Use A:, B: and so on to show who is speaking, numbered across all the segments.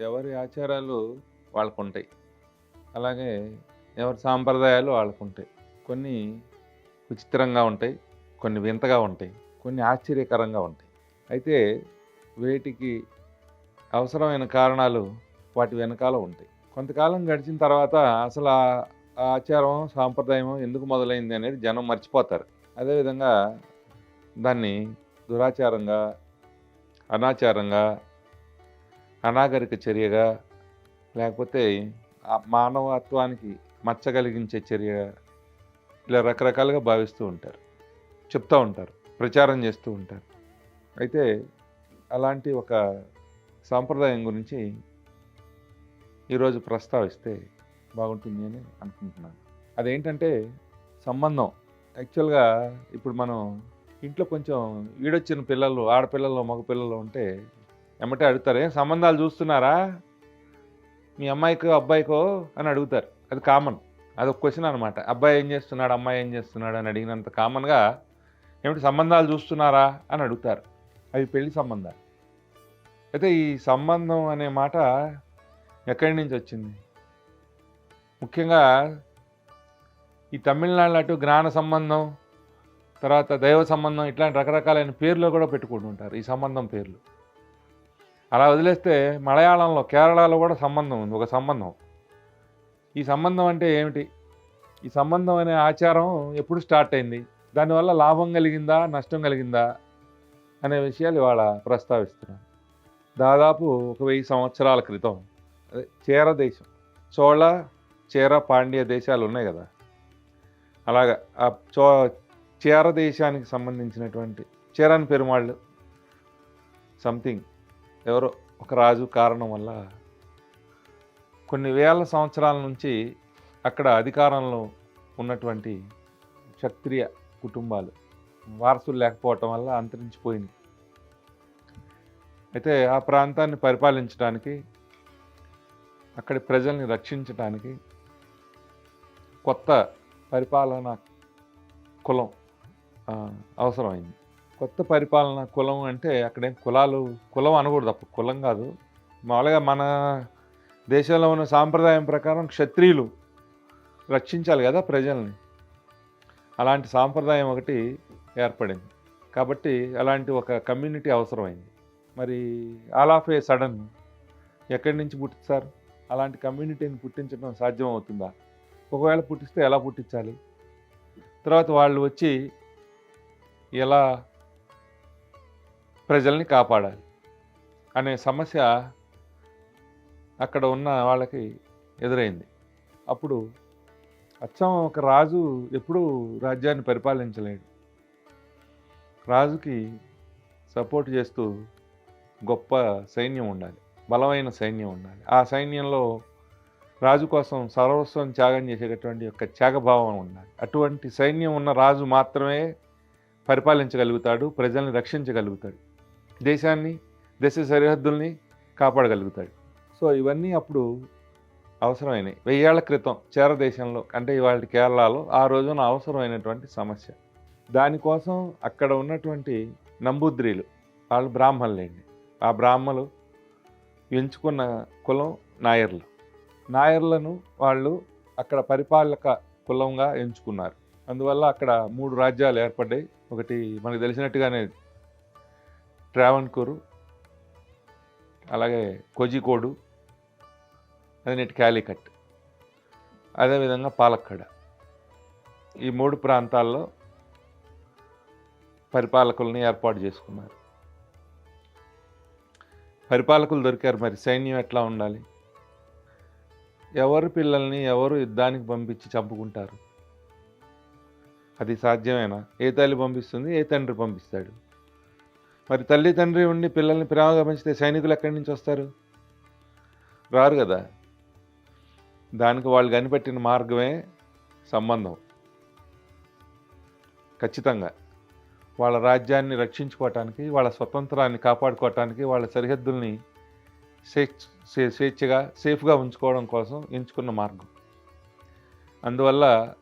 A: ఎవరి ఆచారాలు వాళ్ళకు ఉంటాయి అలాగే ఎవరి సాంప్రదాయాలు వాళ్ళకు ఉంటాయి కొన్ని విచిత్రంగా ఉంటాయి కొన్ని వింతగా ఉంటాయి కొన్ని ఆశ్చర్యకరంగా ఉంటాయి. అయితే వేటికి అవసరమైన కారణాలు వాటి వెనకాల ఉంటాయి. కొంతకాలం గడిచిన తర్వాత అసలు ఆ ఆచారం సాంప్రదాయం ఎందుకు మొదలైంది అనేది జనం మర్చిపోతారు. అదేవిధంగా దాన్ని దురాచారంగా అనాచారంగా అనాగరిక చర్యగా లేకపోతే మానవత్వానికి మచ్చ కలిగించే చర్యగా ఇలా రకరకాలుగా భావిస్తూ ఉంటారు. చెప్తూ ఉంటారు ప్రచారం చేస్తూ ఉంటారు. అయితే అలాంటి ఒక సాంప్రదాయం గురించి ఈరోజు ప్రస్తావిస్తే బాగుంటుంది అని అనుకుంటున్నాను. అదేంటంటే సంబంధం. యాక్చువల్గా ఇప్పుడు మనం ఇంట్లో కొంచెం ఈడొచ్చిన పిల్లలు ఆడపిల్లలు మగపిల్లలు ఉంటే ఎమ్మటే అడుగుతారు ఏం సంబంధాలు చూస్తున్నారా? మీ అమ్మాయికో అబ్బాయికో? అని అడుగుతారు. అది కామన్ అది ఒక క్వశ్చన్ అనమాట అబ్బాయి ఏం చేస్తున్నాడు? అమ్మాయి ఏం చేస్తున్నాడు? అని అడిగినంత కామన్గా ఏమిటి సంబంధాలు చూస్తున్నారా? అని అడుగుతారు. అవి పెళ్ళి సంబంధాలు. అయితే ఈ సంబంధం అనే మాట ఎక్కడి నుంచి వచ్చింది? ముఖ్యంగా ఈ తమిళనాడు అటు జ్ఞాన సంబంధం తర్వాత దైవ సంబంధం ఇట్లాంటి రకరకాలైన పేర్లు కూడా పెట్టుకుంటుంటారు ఈ సంబంధం పేర్లు. అలా వదిలేస్తే మలయాళంలో కేరళలో కూడా సంబంధం ఉంది ఒక సంబంధం. ఈ సంబంధం అంటే ఏమిటి? ఈ సంబంధం అనే ఆచారం ఎప్పుడు స్టార్ట్ అయింది? దానివల్ల లాభం కలిగిందా నష్టం కలిగిందా అనే విషయాలు ఇవాళ ప్రస్తావిస్తున్నాను దాదాపు ఒక వెయ్యి సంవత్సరాల క్రితం అదే చేర దేశం చోళ చేర పాండ్య దేశాలు ఉన్నాయి కదా? అలాగా ఆ చో చేర దేశానికి సంబంధించినటువంటి చేరని పెరుమాళ్ళు సంథింగ్ ఎవరో ఒక రాజు కారణం వల్ల కొన్ని వేల సంవత్సరాల నుంచి అక్కడ అధికారంలో ఉన్నటువంటి క్షత్రియ కుటుంబాలు వారసులు లేకపోవటం వల్ల అంతరించిపోయింది అయితే ఆ ప్రాంతాన్ని పరిపాలించడానికి అక్కడి ప్రజల్ని రక్షించడానికి కొత్త పరిపాలన కులం అవసరమైంది. కొత్త పరిపాలన కులం అంటే అక్కడేం కులాలు కులం అనకూడదు అప్పుడు. కులం కాదు. మామూలుగా మన దేశంలో ఉన్న సాంప్రదాయం ప్రకారం క్షత్రియులు రక్షించాలి కదా ప్రజల్ని. అలాంటి సాంప్రదాయం ఒకటి ఏర్పడింది. కాబట్టి అలాంటి ఒక కమ్యూనిటీ అవసరమైంది. మరి ఆల్ ఆఫ్ ఏ సడన్ ఎక్కడి నుంచి పుట్టిస్తారు అలాంటి కమ్యూనిటీని పుట్టించడం సాధ్యం అవుతుందా ఒకవేళ పుట్టిస్తే ఎలా పుట్టించాలి? తర్వాత వాళ్ళు వచ్చి ఎలా ప్రజల్ని కాపాడాలి. అనే సమస్య అక్కడ ఉన్న వాళ్ళకి ఎదురైంది. అప్పుడు అచ్చం ఒక రాజు ఎప్పుడూ రాజ్యాన్ని పరిపాలించలేడు. రాజుకి సపోర్ట్ చేస్తూ గొప్ప సైన్యం ఉండాలి బలమైన సైన్యం ఉండాలి. ఆ సైన్యంలో రాజు కోసం సర్వస్వం త్యాగం చేసేటటువంటి యొక్క త్యాగభావం ఉండాలి. అటువంటి సైన్యం ఉన్న రాజు మాత్రమే పరిపాలించగలుగుతాడు ప్రజల్ని రక్షించగలుగుతాడు. దేశాన్ని దేశ సరిహద్దుల్ని కాపాడగలుగుతాడు. సో ఇవన్నీ అప్పుడు అవసరమైనవి వెయ్యేళ్ళ క్రితం చేర దేశంలో అంటే ఇవాళ కేరళలో ఆ రోజున అవసరమైనటువంటి సమస్య. దానికోసం అక్కడ ఉన్నటువంటి నంబూద్రిలు వాళ్ళు బ్రాహ్మణులేండి ఆ బ్రాహ్మలు ఎంచుకున్న కులం నాయర్లు. నాయర్లను వాళ్ళు అక్కడ పరిపాలక కులంగా ఎంచుకున్నారు. అందువల్ల అక్కడ మూడు రాజ్యాలు ఏర్పడ్డాయి. ఒకటి మనకు తెలిసినట్టుగానే ట్రావెన్కూరు అలాగే కోజికోడు అది నెట్ క్యాలికట్ అదేవిధంగా పాలక్కడ. ఈ మూడు ప్రాంతాల్లో పరిపాలకుల్ని ఏర్పాటు చేసుకున్నారు. పరిపాలకులు దొరికారు మరి. సైన్యం ఎట్లా ఉండాలి? ఎవరు పిల్లల్ని ఎవరు యుద్ధానికి పంపించి చంపుకుంటారు? అది సాధ్యమేనా? ఏ తల్లి పంపిస్తుంది? ఏ తండ్రి పంపిస్తాడు? మరి తల్లిదండ్రి ఉండి పిల్లల్ని ప్రేమగా పెంచితే సైనికులు ఎక్కడి నుంచి వస్తారు? రారు కదా. దానికి వాళ్ళు కనిపెట్టిన మార్గమే సంబంధం. ఖచ్చితంగా. వాళ్ళ రాజ్యాన్ని రక్షించుకోవటానికి వాళ్ళ స్వతంత్రాన్ని కాపాడుకోవటానికి వాళ్ళ సరిహద్దుల్ని స్వేచ్ఛ స్వేచ్ఛగా సేఫ్గా ఉంచుకోవడం కోసం ఎంచుకున్న మార్గం. అందువల్ల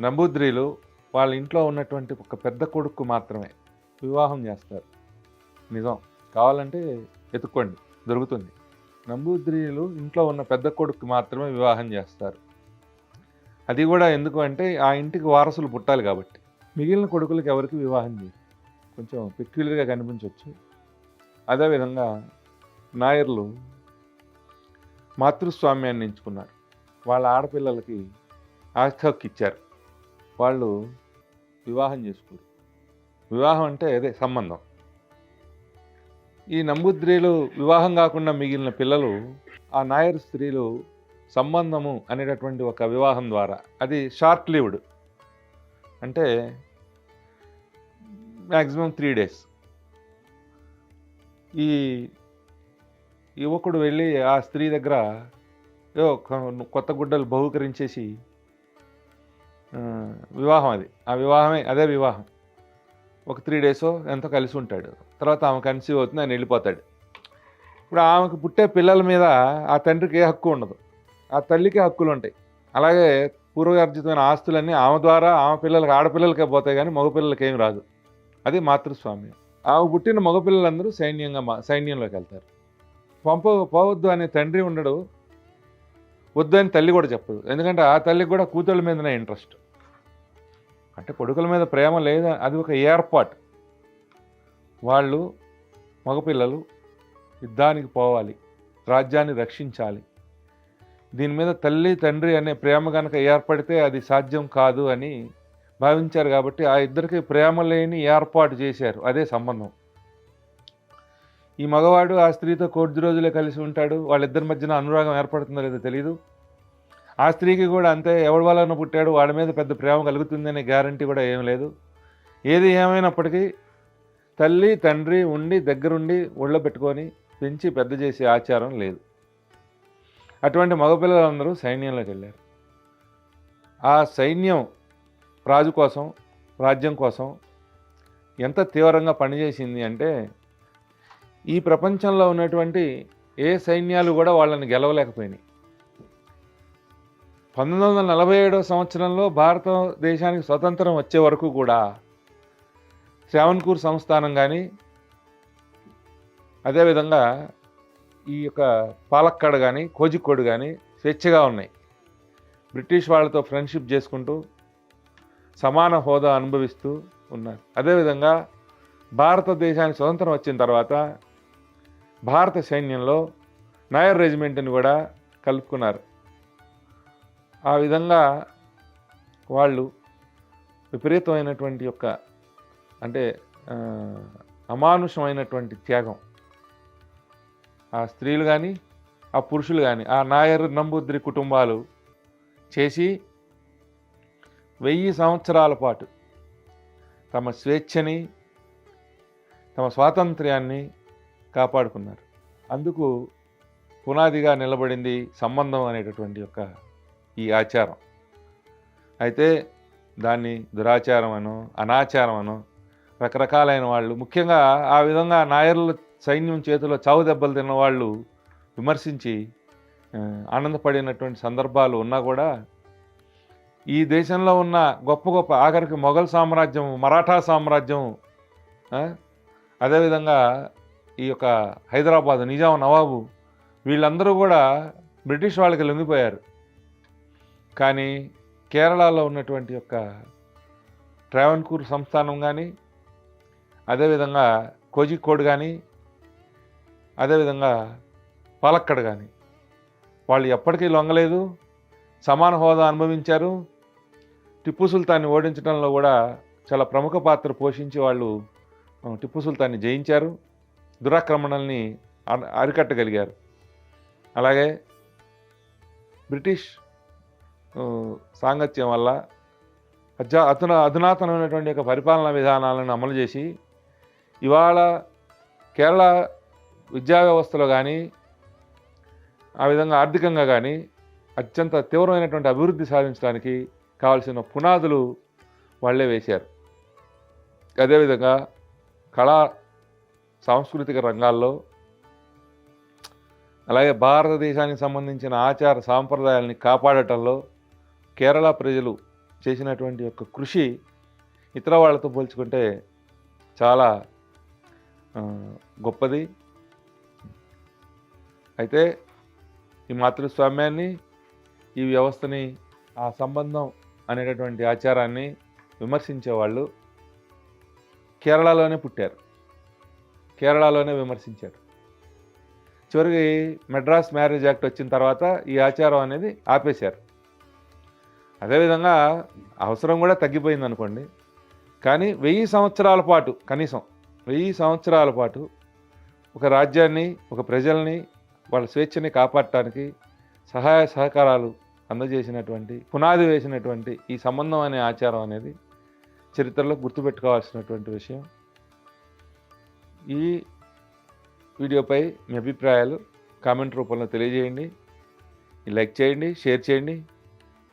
A: నంబూద్రీలు వాళ్ళ ఇంట్లో ఉన్నటువంటి ఒక పెద్ద కొడుకు మాత్రమే వివాహం చేస్తారు. నిజం. కావాలంటే ఎత్తుక్కోండి దొరుకుతుంది. నంబూద్రియులు ఇంట్లో ఉన్న పెద్ద కొడుకు మాత్రమే వివాహం చేస్తారు. అది కూడా ఎందుకు అంటే ఆ ఇంటికి వారసులు పుట్టాలి కాబట్టి. మిగిలిన కొడుకులకు ఎవరికి వివాహం చేయరు కొంచెం పెక్యులర్గా కనిపించవచ్చు అదేవిధంగా నాయర్లు మాతృస్వామ్యాన్ని ఎంచుకున్నారు. వాళ్ళ ఆడపిల్లలకి ఆస్తి హక్కు ఇచ్చారు. వాళ్ళు వివాహం చేసుకోరు. వివాహం అంటే అదే సంబంధం. ఈ నంబుద్రిలు వివాహం కాకుండా మిగిలిన పిల్లలు ఆ నాయర్ స్త్రీలు సంబంధము అనేటటువంటి ఒక వివాహం ద్వారా అది షార్ట్ లీవ్డ్. అంటే మ్యాక్సిమం త్రీ డేస్. ఈ యువకుడు వెళ్ళి ఆ స్త్రీ దగ్గర ఏదో కొత్త గుడ్డలు బహుకరించేసి వివాహం అది. ఆ వివాహమే అదే వివాహం. ఒక త్రీ డేసో ఎంతో కలిసి ఉంటాడు. తర్వాత ఆమె కన్సీవ్ అవుతుంది ఆయన వెళ్ళిపోతాడు. ఇప్పుడు ఆమెకు పుట్టే పిల్లల మీద ఆ తండ్రికి ఏ హక్కు ఉండదు. ఆ తల్లికి హక్కులు ఉంటాయి. అలాగే పూర్వగార్జితమైన ఆస్తులన్నీ ఆమె ద్వారా ఆమె పిల్లలకి ఆడపిల్లలకే పోతాయి కానీ మగపిల్లలకి ఏమి రాదు. అది మాతృస్వామ్యం. ఆమె పుట్టిన మగపిల్లలందరూ సైన్యంగా మా సైన్యంలోకి వెళ్తారు. పంప పోవద్దు అనే తండ్రి ఉండడు. వద్దు అని తల్లి కూడా చెప్పదు. ఎందుకంటే ఆ తల్లికి కూడా కూతుళ్ళ మీదనే ఇంట్రెస్ట్. అంటే కొడుకుల మీద ప్రేమ లేదా అది ఒక ఏర్పాటు. వాళ్ళు మగపిల్లలు యుద్ధానికి పోవాలి రాజ్యాన్ని రక్షించాలి. దీని మీద తల్లి తండ్రి అనే ప్రేమ కనుక ఏర్పడితే అది సాధ్యం కాదు అని భావించారు కాబట్టి ఆ ఇద్దరికి ప్రేమ లేని ఏర్పాటు చేశారు. అదే సంబంధం. ఈ మగవాడు ఆ స్త్రీతో కొద్ది రోజులే కలిసి ఉంటాడు. వాళ్ళిద్దరి మధ్యన అనురాగం ఏర్పడుతుందో లేదో తెలియదు ఆ స్త్రీకి కూడా అంతే ఎవడి వలన పుట్టాడు? వాడి మీద పెద్ద ప్రేమ కలుగుతుందనే గ్యారంటీ కూడా ఏం లేదు. ఏది ఏమైనప్పటికీ తల్లి తండ్రి ఉండి దగ్గరుండి ఒళ్ళో పెట్టుకొని పెంచి పెద్ద చేసే ఆచారం లేదు. అటువంటి మగపిల్లలందరూ సైన్యంలోకి వెళ్ళారు. ఆ సైన్యం రాజు కోసం రాజ్యం కోసం ఎంత తీవ్రంగా పనిచేసింది అంటే ఈ ప్రపంచంలో ఉన్నటువంటి ఏ సైన్యాలు కూడా వాళ్ళని గెలవలేకపోయినాయి. పంతొమ్మిది వందల నలభై ఏడవ సంవత్సరంలో భారతదేశానికి స్వతంత్రం వచ్చే వరకు కూడా శ్రావణ్కూర్ సంస్థానం కానీ అదేవిధంగా ఈ యొక్క పాలక్కాడ్ కానీ కోజికోడ్ కానీ స్వేచ్ఛగా ఉన్నాయి. బ్రిటిష్ వాళ్ళతో ఫ్రెండ్షిప్ చేసుకుంటూ సమాన హోదా అనుభవిస్తూ ఉన్నారు. అదేవిధంగా భారతదేశానికి స్వతంత్రం వచ్చిన తర్వాత భారత సైన్యంలో నాయర్ రెజిమెంట్ని కూడా కలుపుకున్నారు. ఆ విధంగా వాళ్ళు విపరీతమైనటువంటి యొక్క అంటే అమానుషమైనటువంటి త్యాగం. ఆ స్త్రీలు కానీ ఆ పురుషులు కానీ ఆ నాయర్ నంబూద్రి కుటుంబాలు చేసి వెయ్యి సంవత్సరాల పాటు తమ స్వేచ్ఛని తమ స్వాతంత్ర్యాన్ని కాపాడుకున్నారు. అందుకు పునాదిగా నిలబడింది సంబంధం అనేటటువంటి యొక్క ఈ ఆచారం. అయితే దాన్ని దురాచారం అనో అనాచారం అనో రకరకాలైన వాళ్ళు. ముఖ్యంగా ఆ విధంగా నాయర్ల సైన్యం చేతిలో చావు దెబ్బలు తిన్న వాళ్ళు విమర్శించి ఆనందపడినటువంటి సందర్భాలు ఉన్నా కూడా ఈ దేశంలో ఉన్న గొప్ప గొప్ప ఆఖరికి మొఘల్ సామ్రాజ్యం మరాఠా సామ్రాజ్యం అదేవిధంగా ఈ యొక్క హైదరాబాద్ నిజాం నవాబు వీళ్ళందరూ కూడా బ్రిటిష్ వాళ్ళకి లొంగిపోయారు. కానీ కేరళలో ఉన్నటువంటి యొక్క ట్రావెన్కూర్ సంస్థానం కానీ అదేవిధంగా కోజికోడ్ కానీ అదేవిధంగా పాలక్కడ్ కానీ వాళ్ళు ఎప్పటికీ లొంగలేదు సమాన హోదా అనుభవించారు. టిప్పు సుల్తాన్ని ఓడించడంలో కూడా చాలా ప్రముఖ పాత్ర పోషించి వాళ్ళు టిప్పు సుల్తాన్ని జయించారు. దురాక్రమణల్ని అరికట్టగలిగారు. అలాగే బ్రిటిష్ సాంగత్యం వల్ల అధ్యా అధున అధునాతనమైనటువంటి యొక్క పరిపాలనా విధానాలను అమలు చేసి ఇవాళ కేరళ విద్యా వ్యవస్థలో కానీ ఆ విధంగా ఆర్థికంగా కానీ అత్యంత తీవ్రమైనటువంటి అభివృద్ధి సాధించడానికి కావాల్సిన పునాదులు వాళ్ళే వేశారు. అదేవిధంగా కళా సాంస్కృతిక రంగాల్లో అలాగే భారతదేశానికి సంబంధించిన ఆచార సాంప్రదాయాల్ని కాపాడటంలో కేరళ ప్రజలు చేసినటువంటి యొక్క కృషి ఇతర వాళ్ళతో పోల్చుకుంటే చాలా గొప్పది. అయితే ఈ మాతృస్వామ్యాన్ని ఈ వ్యవస్థని ఆ సంబంధం అనేటటువంటి ఆచారాన్ని విమర్శించేవాళ్ళు కేరళలోనే పుట్టారు. కేరళలోనే విమర్శించారు. చివరికి మెడ్రాస్ మ్యారేజ్ యాక్ట్ వచ్చిన తర్వాత ఈ ఆచారం అనేది ఆపేశారు. అదేవిధంగా అవసరం కూడా తగ్గిపోయింది అనుకోండి కానీ వెయ్యి సంవత్సరాల పాటు కనీసం వెయ్యి సంవత్సరాల పాటు ఒక రాజ్యాన్ని ఒక ప్రజల్ని వాళ్ళ స్వేచ్ఛని కాపాడటానికి సహాయ సహకారాలు అందజేసినటువంటి పునాది వేసినటువంటి ఈ సంబంధం అనే ఆచారం అనేది చరిత్రలో గుర్తుపెట్టుకోవాల్సినటువంటి విషయం. ఈ వీడియోపై మీ అభిప్రాయాలు కామెంట్ రూపంలో తెలియజేయండి. లైక్ చేయండి షేర్ చేయండి.